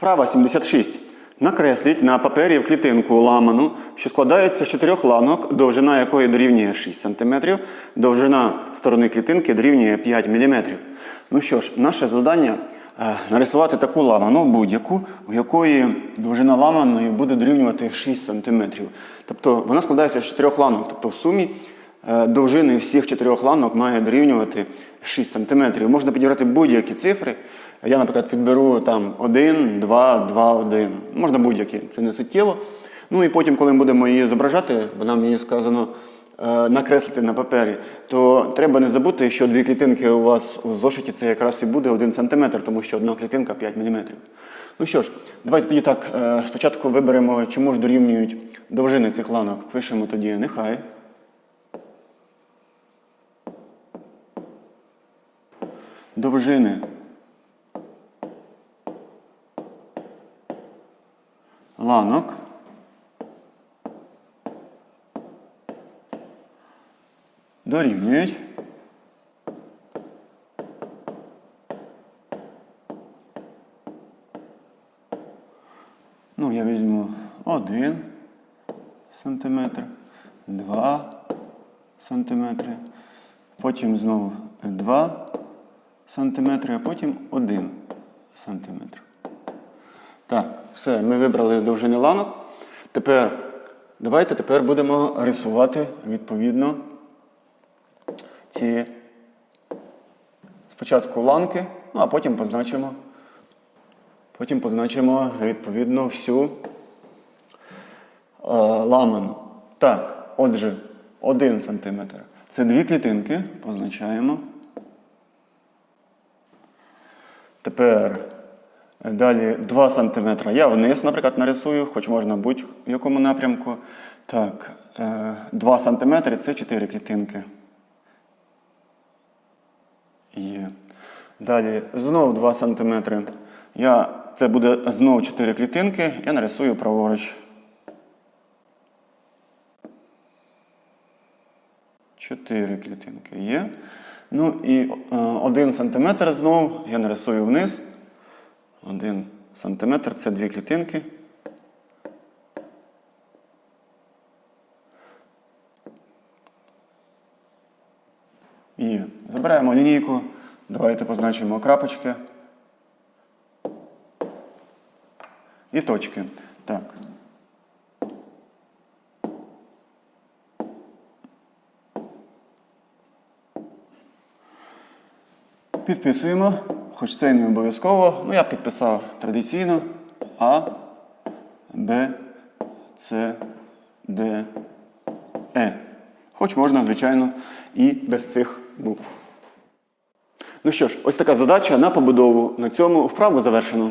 Вправа 76. Накресліть на папері в клітинку ламану, що складається з чотирьох ланок, довжина якої дорівнює 6 см, довжина сторони клітинки дорівнює 5 мм. Ну що ж, наше завдання е, нарисувати таку ламану будь-яку, у якої довжина ламаної буде дорівнювати 6 см. Тобто вона складається з чотирьох ланок. Тобто в сумі довжини всіх чотирьох ланок має дорівнювати 6 см. Можна підібрати будь-які цифри. Я, наприклад, підберу там 1, 2, 2, 1. Можна будь-які, це не суттєво. Ну і потім, коли ми будемо її зображати, бо нам її сказано е, накреслити на папері, то треба не забути, що дві клітинки у вас у зошиті це якраз і буде 1 см, тому що одна клітинка 5 мм. Ну що ж, давайте тоді так, е, спочатку виберемо, чому ж дорівнюють довжини цих ланок. Пишемо тоді нехай. Довжини. Ланок. Дорівнюють. Ну, я візьму 1 сантиметр, 2 сантиметри, потім знову 2 сантиметри, а потім 1 сантиметр. Так, все, ми вибрали довжини ланок. Тепер давайте тепер будемо рисувати відповідно ці спочатку ланки, ну а потім позначимо. Потім позначимо відповідно всю е, ламану. Так, отже, 1 см. Це дві клітинки, позначаємо. Тепер далі 2 см. Я вниз, наприклад, нарисую, хоч можна будь-якому напрямку. Так, е, 2 см це 4 клітинки. Є. Далі знову 2 см. Я, це буде знову 4 клітинки. Я нарисую праворуч. 4 клітинки є. Ну і 1 см знову я нарисую вниз. 1 см це дві клітинки. І забираємо лінійку. Давайте позначимо крапочки. І точки. Так. Підписуємо, хоч це і не обов'язково. Ну, я підписав традиційно А, Б, С, Д, Е. Хоч можна, звичайно, і без цих букв. Ну що ж, ось така задача на побудову. На цьому вправу завершено.